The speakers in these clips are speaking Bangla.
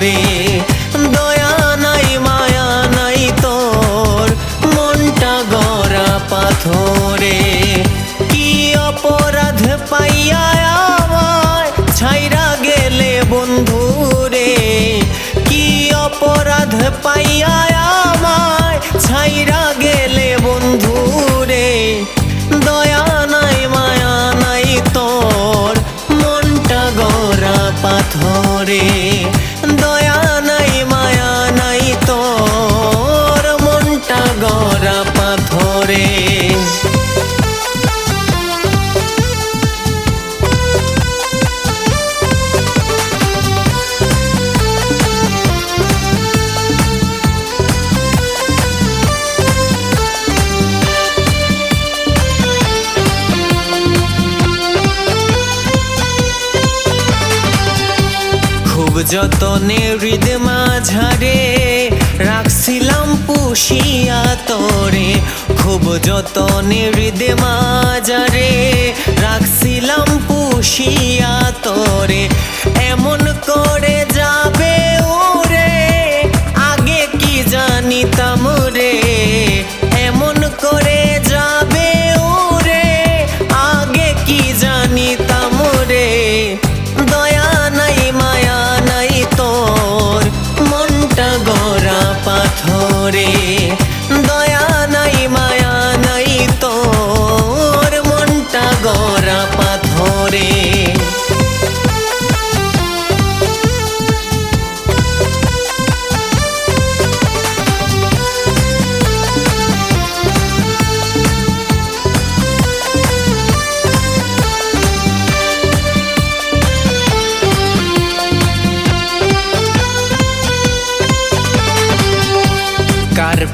পাথরে দয়া নাই, মায়া নাই তোর, মনটা গড়া পাথরে। কি অপরাধ পাইয়া আমায় ছাইরা গেলে বন্ধু রে কি অপরাধ পাইয়া আমায় ছাইরা গেলে বন্ধু রে দয়া নাই, মায়া নাই তোর, মনটা গড়া পাথরে। যতনে হৃদ মাঝারে রাখছিলাম পুষিয়া তরে, খুব যতনে হৃদ মাঝারে রাখছিলাম পুষিয়া তরে। এমন করে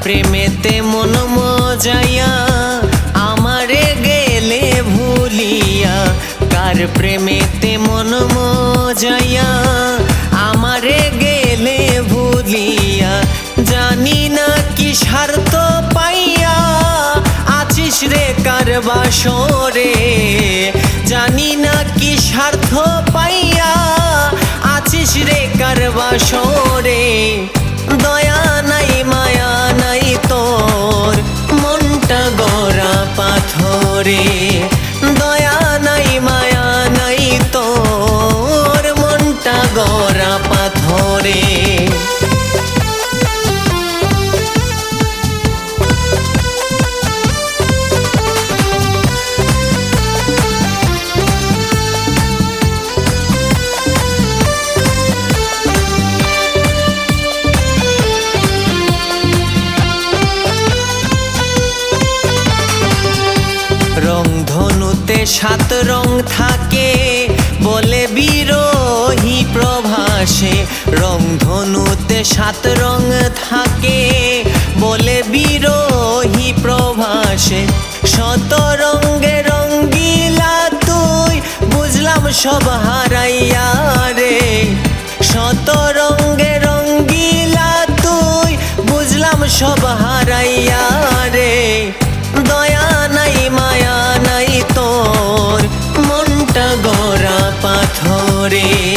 প্রেমেতে মন মজাইয়া, আমারে গেলে ভুলিয়া, কার প্রেমেতে মন মজাইয়া, আমারে গেলে ভুলিয়া, জানি না কি স্বার্থ পাইয়া আছিস রে কার বাসরে। জানি না কি স্বার্থ পাইয়া আছিস রে কার বাসরে। দয়া নাই মায়া পাথরে। রং ধনুতে সাত রং থাকে। প্রভাসে রং ধনুতে সাত রং থাকে বলে বিরোহী প্রভাসে। শত রঙ্গে রঙ্গিলা তুই, বুঝলাম সব হারাইয়া রে। শত রঙ্গে রঙ্গিলা তুই, বুঝলাম সব হারাইয়া রে। দয়া নাই, মায়া নাই তোর, মনটা গড়া পাথরে।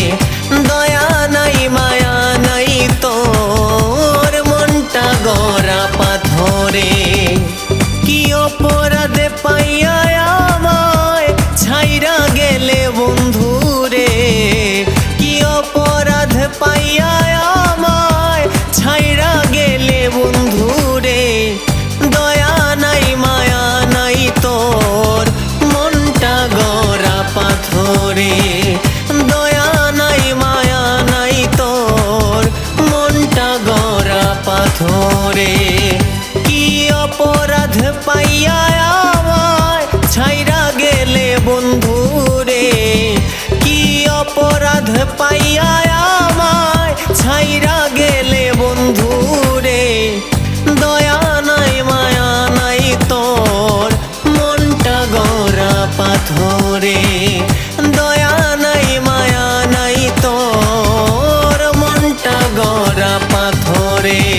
পাথরে কি অপরাধ পাইয়া আমায় ছাইরা গেলে বন্ধুরে? কি অপরাধ পাইয়া